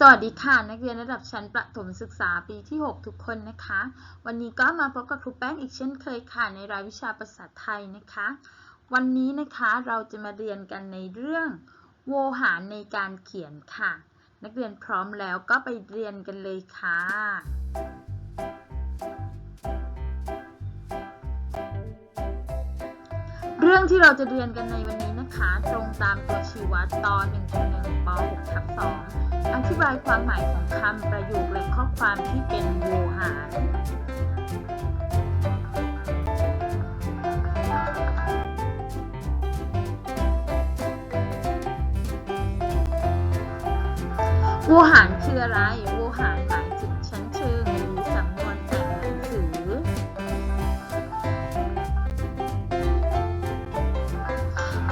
สวัสดีค่ะ นักเรียนระดับชั้นประถมศึกษาปีที่ 6 ทุกคนนะคะ วันนี้ก็มาพบกับครูแป้งอีกเช่นเคยค่ะ ในรายวิชาภาษาไทยนะคะ วันนี้นะคะเราจะมาเรียนกันในเรื่อง โวหารในการเขียนค่ะ นักเรียนพร้อมแล้วก็ไปเรียนกันเลยค่ะเรื่องที่เราจะเรียนกันในวันนี้นะคะ ตรงตามตัวชี้วัดตอน1.1ป .6 ทับ2 อธิบายความหมายของคำประโยคและข้อความที่เป็นโวหารโวหารคืออะไรโวหารหมายถึงชั้นเชิงหรือสำนวนแต่งหนังสือ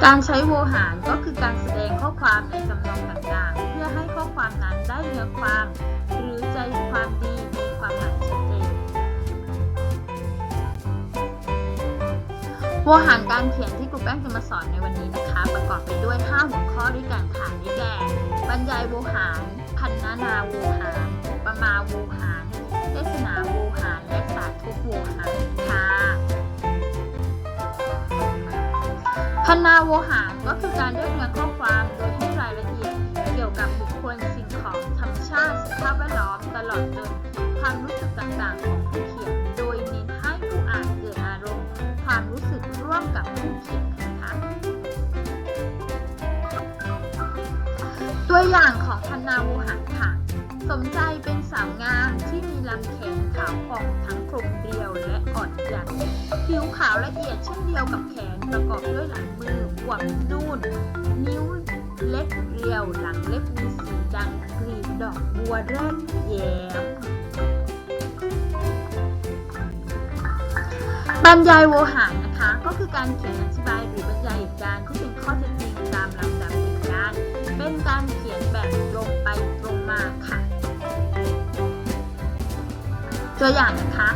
การใช้โวหารก็คือการแสดงข้อความในจำนองต่างๆ เพื่อให้ข้อ ความนั้นได้เนื้อความ หรือใจความดีมีความหมายชัดเจนโวหารการเขียนที่ครูแป้งจะมาสอนในวันนี้นะคะ ประกอบไปด้วย 5 หัวข้อด้วยกันค่ะได้แก่บรรยายโวหารพันนานาโวหารประมาโวหารเทศนาโวหารและสาธุโวหารค่ะพันนาโวหารก็คือการเรียกเนื้อข้อความ ตลอดจนความรู้สึกต่างๆของผู้เขียน โดยเน้นให้ผู้อ่านเกิดอารมณ์ ความรู้สึกร่วมกับผู้เขียนนะคะตัวอย่างของพันาโวหารค่ะ สมใจเป็นสาวงามที่มีลำแขนขาวผ่องทั้งกลมเรียวและอ่อนหยันผิวขาวละเอียดเช่นเดียวกับแขนประกอบด้วยหลังมืออวบนูนนิ้ว เล็กเรียวหลังเล็บมีสีดังกลีบดอกบัวแรกแย้มบรรยายโวหารนะคะ ก็คือการเขียนอธิบายหรือบรรยายเหตุการณ์ที่เป็นข้อเท็จจริงตามลำดับเหตุการณ์เป็นการเขียนแบบตรงไปตรงมาค่ะ ตัวอย่างนะคะ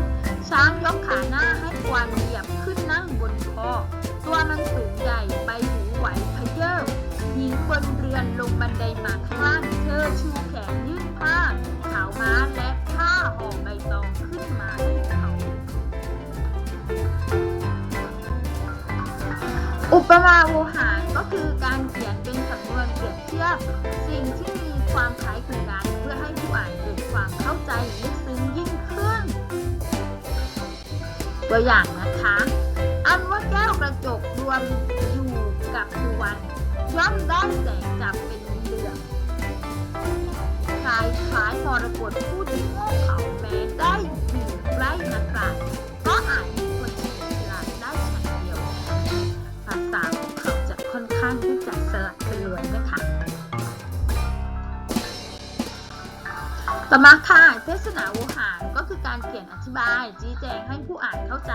ช้างยกขาหน้าให้กวางเหยียบขึ้นนั่งบน นเรือนลงบันไดมาข้างล่างเธอชูแขนยื่นผ้าขาวม้าและผ้าห่อใบตองขึ้นมาให้เขาอุปมาโวหารก็คือการเขียนเป็นสำนวนเปรียบเทียบ สิ่งที่มีความคล้ายคลึงกันเพื่อให้ผู้อ่านเกิดความเข้าใจลึกซึ้งยิ่งขึ้น ตัวอย่างนะคะ อันว่าแก้วกระจกรวมอยู่กับดวงย่อมได้ ต่อมาค่ะ เทศนาโวหารก็คือการเขียนอธิบาย ชี้แจงให้ผู้อ่านเข้าใจ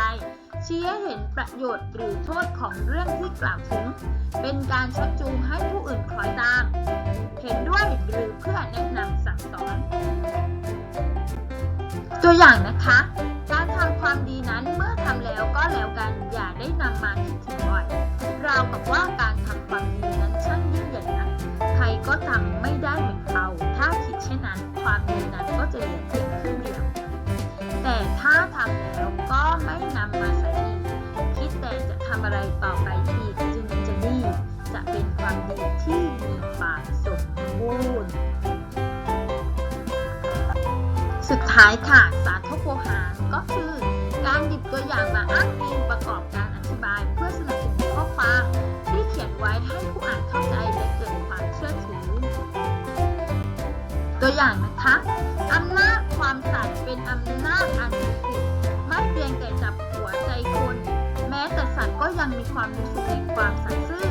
ชี้ให้เห็นประโยชน์หรือโทษของเรื่องที่กล่าวถึง เป็นการชักจูงให้ผู้อื่นคล้อยตาม เห็นด้วยหรือเพื่อแนะนำสั่งสอน ตัวอย่างนะคะ การทำความดีนะ เป็นที่มีควาสมบูรณ์ สุดท้ายค่ะ สาธกโวหารก็คือ การหยิบตัวอย่างมาอ้างอิงประกอบการอธิบายเพื่อสนับสนุนข้อความที่เขียนไว้ให้ผู้อ่านเข้าใจและเกิดความเชื่อถือ ตัวอย่างนะคะอำนาจความสัตย์เป็นอำนาจอันสิทธิ์ไม่เพียงแต่จับหัวใจคน แม้แต่สัตว์ก็ยังมีความรู้สึกแห่งความสัตย์ซื่อ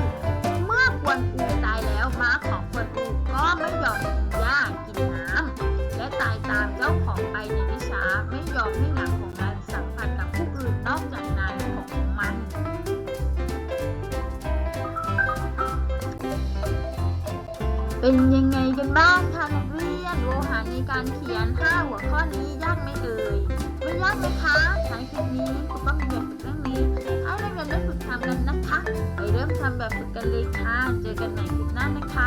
เป็นยังไงกันบ้างคะนักเรียนโลหารในการเขียน 5 หัวข้อนี้ยากไหมเอ่ยไม่ยากเลยคะใช้คลิปนี้คุณก็มีแบบฝึกเรื่องนี้ให้นักเรียนได้ฝึกทำกันนะคะ ไปเริ่มทำแบบฝึกกันเลยค่ะ เจอกันใหม่คลิปหน้านะคะ